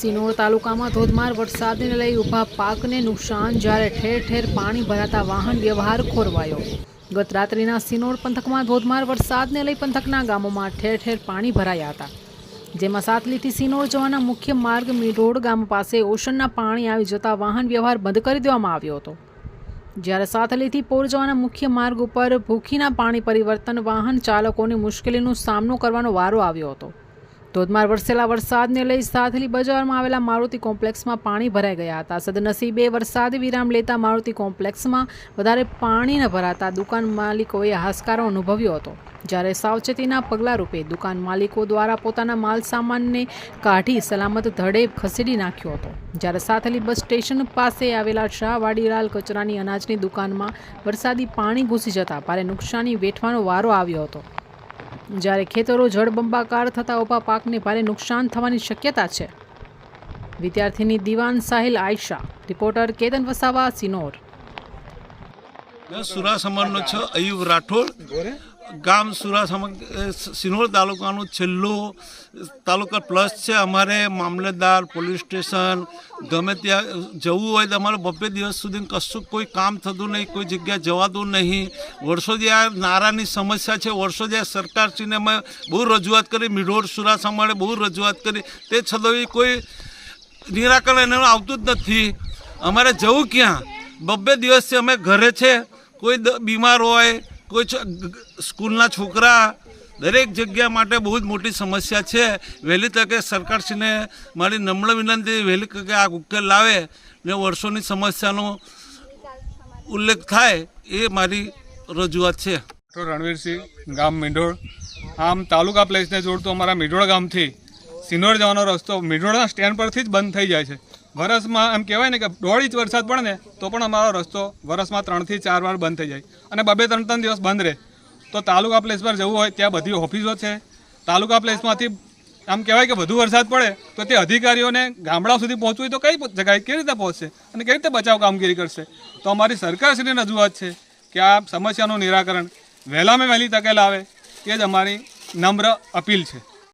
સિનોર તાલુકામાં ધોધમાર વરસાદને લઈ ઊભા પાકને નુકસાન, જ્યારે ઠેર ઠેર પાણી ભરાતા વાહન વ્યવહાર ખોરવાયો. ગત રાત્રિના સિનોર પંથકમાં ધોધમાર વરસાદને લઈ પંથકના ગામોમાં ઠેર ઠેર પાણી ભરાયા હતા. જેમાં સાતલીથી સિનોર જવાના મુખ્ય માર્ગ મીઢોડ ગામ પાસે ઓશનના પાણી આવી જતા વાહન વ્યવહાર બંધ કરી દેવામાં આવ્યો હતો. જ્યારે સાતલીથી પોર જવાના મુખ્ય માર્ગ ઉપર ભૂખીના પાણી પરિવર્તન, વાહન ચાલકોને મુશ્કેલીનો સામનો કરવાનો વારો આવ્યો હતો. ધોધમાર વરસેલા વરસાદને લઈ સાથલી બજારમાં આવેલા મારુતિ કોમ્પ્લેક્સમાં પાણી ભરાઈ ગયા હતા. સદનસીબે વરસાદ વિરામ લેતા મારુતિ કોમ્પ્લેક્સમાં વધારે પાણી ન ભરાતા દુકાન માલિકોએ હાશકારો અનુભવ્યો હતો. જ્યારે સાવચેતીના પગલાં રૂપે દુકાન માલિકો દ્વારા પોતાના માલ સામાનને કાઢી સલામત ધડે ખસેડી નાખ્યો હતો. જ્યારે સાથલી બસ સ્ટેશન પાસે આવેલા શાહ વાડીલાલ કચરાની અનાજની દુકાનમાં વરસાદી પાણી ઘૂસી જતા ભારે નુકસાની વેઠવાનો વારો આવ્યો હતો. જ્યારે ખેતરો જળબંબાકાર થતા ઊભા પાકને ભારે નુકસાન થવાની શક્યતા છે. વિદ્યાર્થીની દિવાન સાહિલ આયશા, રિપોર્ટર કેતન વસાવા, સિનોર. સુરા સુરાસમરનો છું, અયુબ રાઠોડ. ગામ સુરા સિનોર તાલુકાનો છેલ્લો તાલુકા પ્લસ છે. અમારે મામલતદાર, પોલીસ સ્ટેશન, ગમે ત્યાં જવું હોય તો અમારે બબ્બે દિવસ સુધી કશું કોઈ કામ થતું નહીં, કોઈ જગ્યાએ જવાતું નહીં. વર્ષોથી આ નારાની સમસ્યા છે. વર્ષોથી આ સરકારશ્રીને અમે બહુ રજૂઆત કરી મીઢોળ સુરાસમણે બહુ રજૂઆત કરી. તે છતાં કોઈ નિરાકરણ એનું આવતું જ નથી. અમારે જવું ક્યાં? બબ્બે દિવસથી અમે ઘરે છે. કોઈ બીમાર હોય કોઈ સ્કૂલના છોકરા દરેક જગ્યા માટે બહુ જ મોટી સમસ્યા છે. વહેલી તકે સરકારશ્રીને મારી નમ્ર વિનંતી, વહેલી તકે આ ઉકેલ લાવે ને વર્ષોની સમસ્યાનો ઉલ્લેખ થાય એ મારી રજૂઆત છે. ડૉક્ટર રણવીરસિંહ, ગામ મીંઢોળ. આમ તાલુકા પ્લેસને જોડતો અમારા મીંઢોળ ગામથી સિનોર જવાનો રસ્તો મીંઢોળના સ્ટેન્ડ પરથી જ બંધ થઈ જાય છે. વરસમાં એમ કહેવાય ને કે દોઢ ઇંચ વરસાદ પડે ને, તો પણ અમારો રસ્તો વરસમાં ત્રણથી ચાર વાર બંધ થઈ જાય. અને બબે ત્રણ ત્રણ દિવસ બંધ રહે. તો તાલુકા પ્લેસ પર જવું હોય, ત્યાં બધી ઓફિસો છે. તાલુકા પ્લેસમાંથી આમ કહેવાય કે વધુ વરસાદ પડે, તો તે અધિકારીઓને ગામડા સુધી પહોંચવું તો કઈ જગ્યાએ કેવી રીતે પહોંચશે અને કેવી રીતે બચાવ કામગીરી કરશે? તો અમારી સરકારશ્રીની રજૂઆત છે કે આ સમસ્યાનું નિરાકરણ વહેલામાં વહેલી તકે લાવે, એ જ અમારી નમ્ર અપીલ છે.